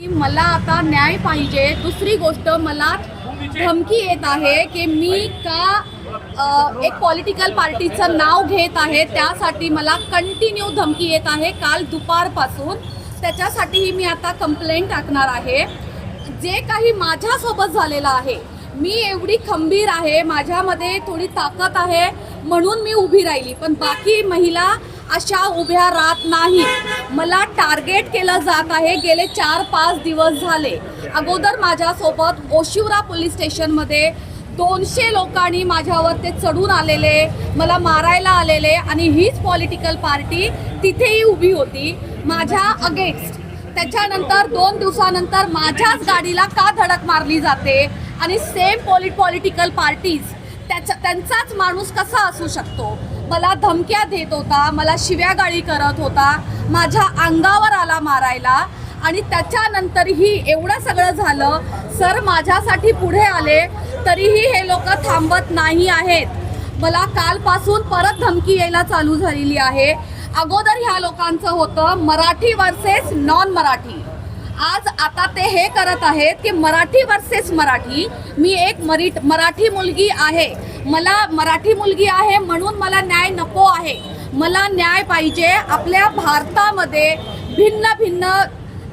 मला आता न्याय पाहिजे. दुसरी गोष्ट मला धमकी येत आहे की मी का एक पॉलिटिकल पार्टीचं नाव घेत आहे. त्यासाठी मला कंटिन्यू धमकी येत आहे काल दुपारपासून. त्याच्यासाठीही मी आता कंप्लेंट टाकणार आहे. जे काही माझ्यासोबत झालेलं आहे मी एवढी खंबीर आहे माझ्यामध्ये थोडी ताकद आहे म्हणून मी उभी राहिली. पण बाकी महिला अशा उभ्या राहत नाही. मला टार्गेट केलं जात आहे. गेले चार पाच दिवस झाले. अगोदर माझ्यासोबत ओशिवरा पोलीस स्टेशनमध्ये दोनशे लोकांनी माझ्यावर ते चढून आलेले मला मारायला आलेले आणि हीच पॉलिटिकल पार्टी तिथेही उभी होती. माझ्या अगेन्स्ट त्याच्यानंतर दोन दिवसानंतर माझ्याच गाडीला का धडक मारली जाते? आणि सेम पॉलिट पॉलिटिकल पार्टीज त्याचा त्यांचाच माणूस कसा असू शकतो? मला धमक्या देत होता मला शिव्यागाळी करत होता माझ्या अंगावर आला मारायला आणि त्याच्यानंतरही एवढं सगळं झालं सर माझ्यासाठी पुढे आले तरीही हे लोक थांबत नाही आहेत. मला कालपासून परत धमकी यायला चालू झालेली आहे. अगोदर ह्या लोकांचं होतं मराठी वर्सेस नॉन मराठी आज आता ते हे करत आहेत की मराठी वर्सेस मराठी. मी एक मरीट मराठी मुलगी आहे. मला मराठी मुलगी आहे म्हणून मला न्याय नको आहे. मला न्याय पाहिजे. आपल्या भारतामध्ये भिन्न भिन्न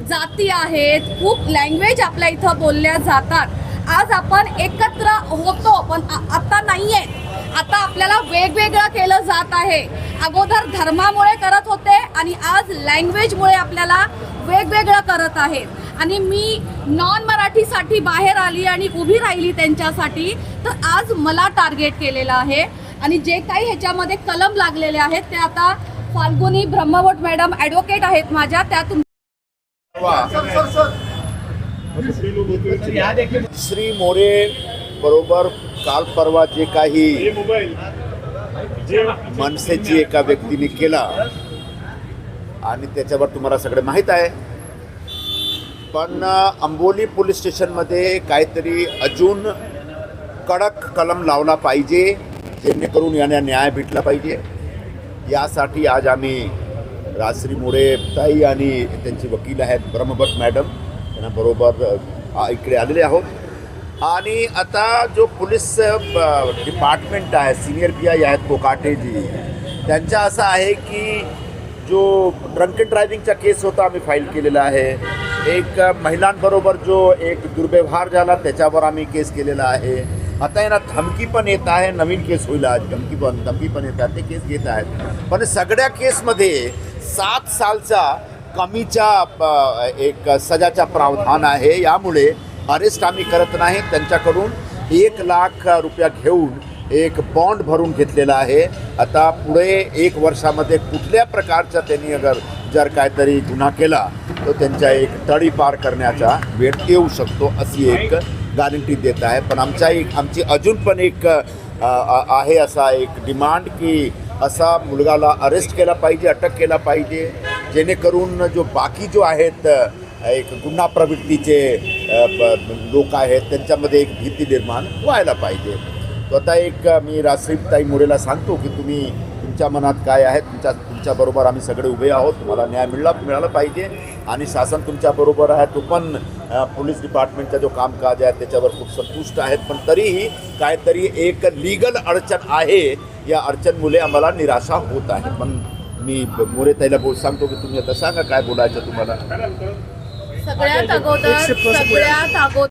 जाती आहेत. खूप लँग्वेज आपल्या इथं बोलल्या जातात. आज आपण एकत्र होतो पण आ- आता आहे आता आपल्याला वेगवेगळं केलं जात आहे. अगोदर धर्मामुळे करत होते आणि आज लँग्वेजमुळे आपल्याला वेगवेगळं करत आहेत. आणि मी नॉन मराठीसाठी बाहेर आली आणि उभी राहिली त्यांच्यासाठी तर आज मला टार्गेट केलेलं आहे. आणि जे काही ह्याच्यामध्ये कलम लागलेले आहेत ते आता फाल्गुनी ब्रह्मवट मॅडम ॲडव्होकेट आहेत माझ्या त्या तुम श्री मोरे बरोबर काल परवा जे काही मनसेची एका व्यक्तीने केला आणि त्याच्यावर तुम्हाला सगळे माहीत आहे. पण अंबोली पोलीस स्टेशनमध्ये काहीतरी अजून कडक कलम लावला पाहिजे जेणेकरून यांना न्याय भेटला पाहिजे. यासाठी आज आम्ही राजश्री मोरे ताई आणि त्यांचे वकील आहेत ब्रह्मभट मॅडम त्यांना बरोबर इकडे आलेले आहोत. आणि आता जो पोलीस डिपार्टमेंट आहे सिनियर पी आय आहेत कोकाटेजी त्यांचा असं आहे की जो ड्रंक ड्रायव्हिंगचा केस होता आम्ही फाईल केलेला आहे. एक महिलांबरोबर जो एक दुर्व्यवहार झाला त्याच्यावर आम्ही केस केलेला आहे. आता यांना धमकी पण येत आहे नवीन केस होईल आज. धमकी पण धमकी पण येतात ते केस घेत आहेत. पण सगळ्या केसमध्ये सात सालचा कमीच्या एक सजाचा प्रावधान आहे. यामुळे अरेस्ट आम्ही करत नाही. त्यांच्याकडून एक लाख रुपया घेऊन एक बॉन्ड भरून घेतलेला आहे. आता पुढे एक वर्षामध्ये कुठल्या प्रकारचा त्यांनी अगर जर काहीतरी गुन्हा केला तर त्यांच्या एक तडी पार करण्याचा वेळ येऊ शकतो अशी एक गॅरंटी देत आहे. पण आमच्या एक आमची अजून पण एक आहे असा एक डिमांड की असा मुलगाला अरेस्ट केला पाहिजे अटक केला पाहिजे. जेणेकरून जो बाकी जो आहेत एक गुन्हा प्रवृत्तीचे ब- लोक आहेत त्यांच्यामध्ये एक भीती निर्माण व्हायला पाहिजे. तो आता एक मी राजश्रीताई मोरेला सांगतो की तुम्ही तुमच्या मनात काय आहे तुमच्या तुमच्याबरोबर आम्ही सगळे उभे आहोत तुम्हाला न्याय मिळला मिळाला पाहिजे. आणि शासन तुमच्याबरोबर आहे तो पण पोलीस डिपार्टमेंटचा जो कामकाज आहे त्याच्यावर खूप संतुष्ट आहेत. पण तरीही काहीतरी एक लिगल अडचण आहे या अडचणमुळे आम्हाला निराशा होत आहे. पण मी मोरे ताईला बोल सांगतो की तुम्ही आता सांगा काय बोलायचं तुम्हाला. सगळ्यात अगोदर सगळ्यात अगोदर